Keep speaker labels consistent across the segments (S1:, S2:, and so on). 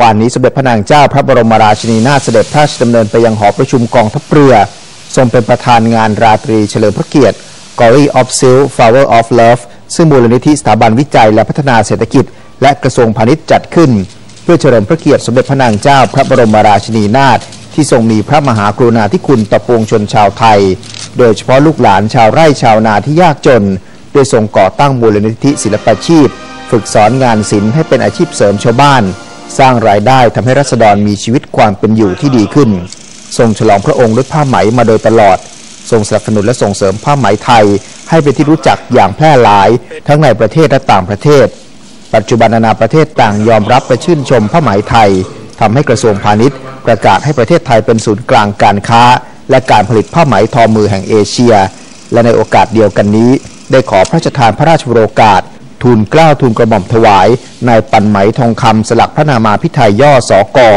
S1: วานนี้สมเด็จพระนางเจ้าพระบรมราชินีนาถเสด็จพระราชดำเนินไปยังหอประชุมกองทัพเรือ ทรงเป็นประธานงานราตรีเฉลิมพระเกียรติ Glory of Silk Flower of Love ซึ่งมูลนิธิสถาบันวิจัยและพัฒนาเศรษฐกิจ และกระทรวงพาณิชย์จัดขึ้น เพื่อเฉลิมพระเกียรติสมเด็จพระนางเจ้าพระบรมราชินีนาถที่ทรงมีพระมหากรุณาธิคุณต่อปวงชนชาวไทย โดยเฉพาะลูกหลานชาวไร่ชาวนาที่ยากจนโดยทรงก่อตั้งมูลนิธิศิลปาชีพ ฝึกสอนงานศิลป์ให้เป็นอาชีพเสริมชาวบ้าน สร้างรายได้ทำให้รัษฎรมีชีวิตความเป็นอยู่ที่ดีขึ้น ทรงฉลองพระองค์ด้วยผ้าไหมมาโดยตลอด ทรงสนับสนุนและส่งเสริมผ้าไหมไทย ให้เป็นที่รู้จักอย่างแพร่หลาย ทั้งในประเทศและต่างประเทศ ปัจจุบันนานาประเทศต่างยอมรับและชื่นชมผ้าไหมไทยทำให้กระทรวงพาณิชย์ ประกาศให้ประเทศไทยเป็นศูนย์กลางการค้า และการผลิตผ้าไหมทอมือแห่งเอเชีย และในโอกาสเดียวกันนี้ ได้ขอพระราชทานพระราชโอกาส ทูลเกล้าทูลกระหม่อมถวายนายปันไหมทองคำสลักพระนามาพิไทยย่อสอกอ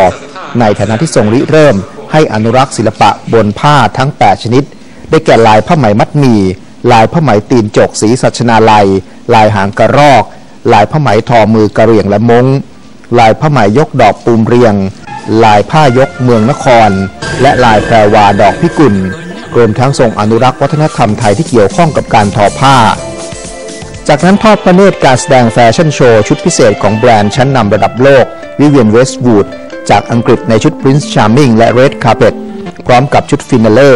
S1: ในฐานะที่ทรงริเริ่ม ให้อนุรักษ์ศิลปะบนผ้าทั้ง 8 ชนิด ได้แก่ลายผ้าไหมมัดหมี่ลายผ้าไหมตีนจกสีสัชนาลัย ลายหางกระรอก ลายผ้าไหมทอมือกระเรียงและมงลายผ้าไหมยกดอกปูมเรียง ลายผ้ายกเมืองนคร และลายแพรวาดอกพิกุลรวมทั้งทรงอนุรักษ์วัฒนธรรมไทยที่เกี่ยวข้องกับการทอผ้า จากนั้นทอดพระเนตรการแสดงแฟชั่นโชว์ ชุดพิเศษของแบรนด์ชั้นนำระดับโลกวิเวียนเวสต์วูดจากอังกฤษในชุด Prince Charming และ Red Carpet พร้อมกับชุดฟินาเล่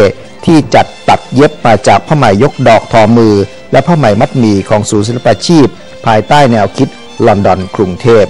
S1: ที่จัดตัดเย็บมาจากผ้าไหมยกดอกทอมือ และผ้าไหมมัดหมี่ของศูนย์ศิลปาชีพ ภายใต้แนวคิดลอนดอนกรุงเทพ